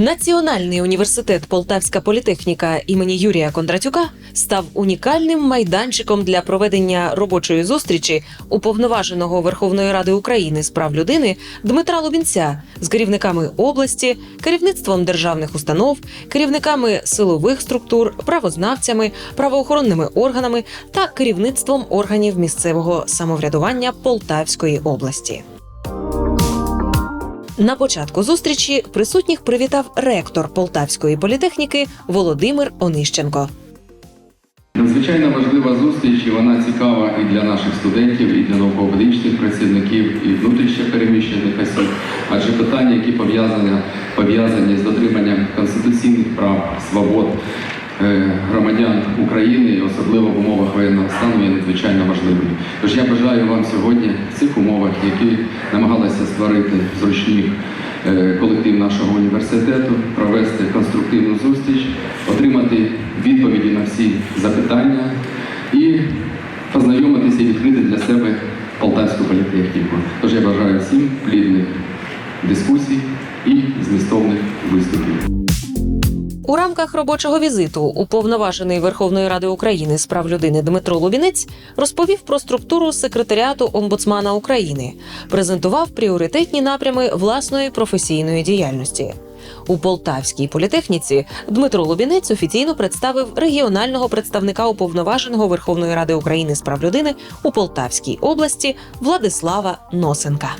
Національний університет Полтавська політехніка імені Юрія Кондратюка став унікальним майданчиком для проведення робочої зустрічі уповноваженого Верховної Ради України з прав людини Дмитра Лубінця з керівниками області, керівництвом державних установ, керівниками силових структур, правознавцями, правоохоронними органами та керівництвом органів місцевого самоврядування Полтавської області. На початку зустрічі присутніх привітав ректор Полтавської політехніки Володимир Онищенко. Надзвичайно важлива зустріч, і вона цікава і для наших студентів, і для науково-педагогічних працівників, і внутрішньо переміщених осіб, адже питання, які пов'язані, пов'язані з дотриманням конституційних прав, свобод громадян України, і особливо в умовах воєнного стану, є надзвичайно важливою. Тож я бажаю вам сьогодні в цих умовах, які намагалися створити зручні е, колектив нашого університету, провести конструктивну зустріч, отримати відповіді на всі запитання і познайомитися і відкрити для себе полтавську політехніку. Тож я бажаю всім плідних дискусій рамках робочого візиту уповноважений Верховної Ради України з прав людини Дмитро Лубінець розповів про структуру секретаріату омбудсмана України, презентував пріоритетні напрями власної професійної діяльності. У Полтавській політехніці Дмитро Лубінець офіційно представив регіонального представника уповноваженого Верховної Ради України з прав людини у Полтавській області Владислава Носенка.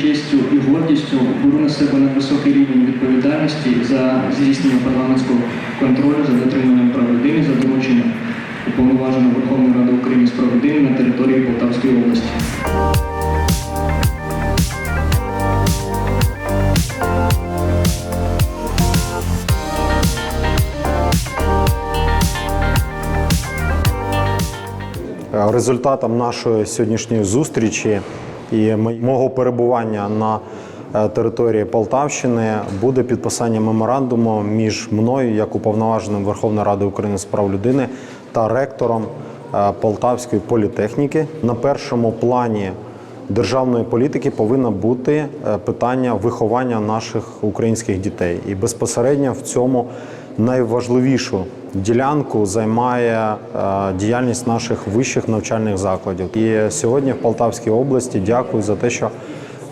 Честю і гордістю беру на себе надвисокий рівень відповідальності за здійснення парламентського контролю за дотриманням прав людини за дорученням уповноваженого Верховної Ради України з прав людини на території Полтавської області. Результатом нашої сьогоднішньої зустрічі і мого перебування на е, території Полтавщини буде підписання меморандуму між мною, як уповноваженим Верховної Ради України з прав людини, та ректором е, Полтавської політехніки. На першому плані державної політики повинно бути е, питання виховання наших українських дітей. І безпосередньо в цьому найважливішу ділянку займає е, діяльність наших вищих навчальних закладів. І сьогодні в Полтавській області дякую за те, що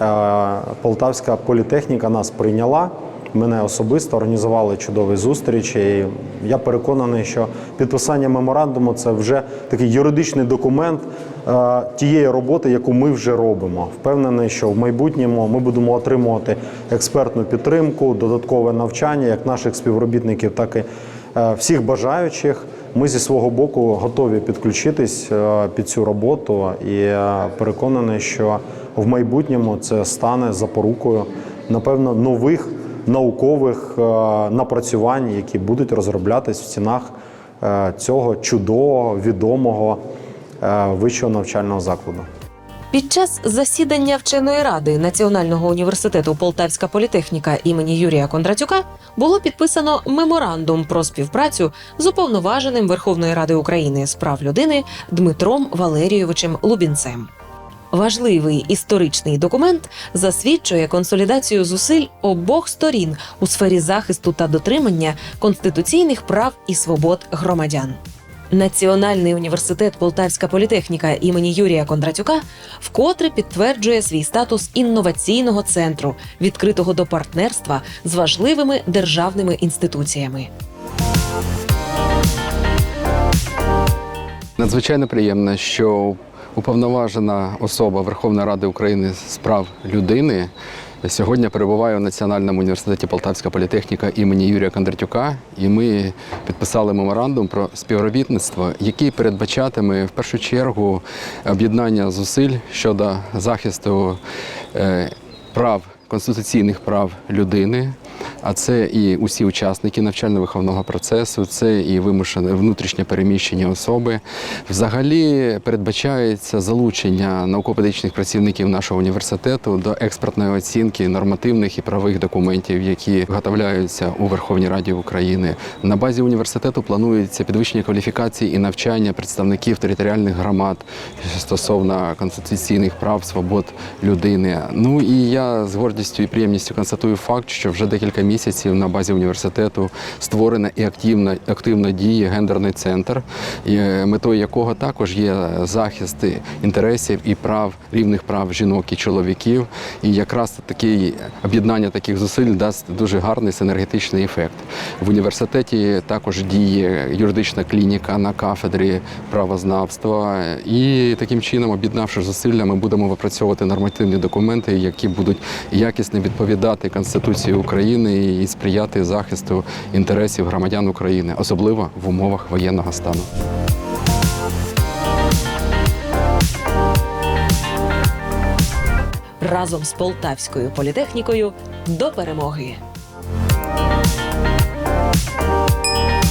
е, Полтавська політехніка нас прийняла. Мене особисто організували чудові зустрічі. І я переконаний, що підписання меморандуму це вже такий юридичний документ е, тієї роботи, яку ми вже робимо. Впевнений, що в майбутньому ми будемо отримувати експертну підтримку, додаткове навчання як наших співробітників, так і е, всіх бажаючих. Ми зі свого боку готові підключитись е, під цю роботу і переконаний, що в майбутньому це стане запорукою, напевно, нових наукових е, напрацювань, які будуть розроблятись в стінах е, цього чудового відомого е, вищого навчального закладу. Під час засідання вченої ради Національного університету Полтавська політехніка імені Юрія Кондратюка було підписано меморандум про співпрацю з уповноваженим Верховної Ради України з прав людини Дмитром Валерійовичем Лубінцем. Важливий історичний документ засвідчує консолідацію зусиль обох сторін у сфері захисту та дотримання конституційних прав і свобод громадян. Національний університет Полтавська політехніка імені Юрія Кондратюка вкотре підтверджує свій статус інноваційного центру, відкритого до партнерства з важливими державними інституціями. Надзвичайно приємно, що уповноважена особа Верховної Ради України з прав людини сьогодні перебуває у Національному університеті Полтавська політехніка імені Юрія Кондратюка. І ми підписали меморандум про співробітництво, який передбачатиме в першу чергу об'єднання зусиль щодо захисту е, прав конституційних прав людини. А це і усі учасники навчально-виховного процесу, це і вимушені внутрішньо переміщені особи. Взагалі передбачається залучення науково-педагогічних працівників нашого університету до експертної оцінки нормативних і правових документів, які виготовляються у Верховній Раді України. На базі університету планується підвищення кваліфікації і навчання представників територіальних громад стосовно конституційних прав, свобод людини. Ну і я з гордістю і приємністю констатую факт, що вже декілька місяців на базі університету створена і активно, активно діє гендерний центр, е, метою якого також є захист інтересів і прав рівних прав жінок і чоловіків. І якраз таке об'єднання таких зусиль дасть дуже гарний синергетичний ефект. В університеті також діє юридична клініка на кафедрі правознавства, і таким чином, об'єднавши зусилля, ми будемо випрацьовувати нормативні документи, які будуть якісно відповідати Конституції України і сприяти захисту інтересів громадян України, особливо в умовах воєнного стану. разом з полтавською політехнікою до перемоги. Música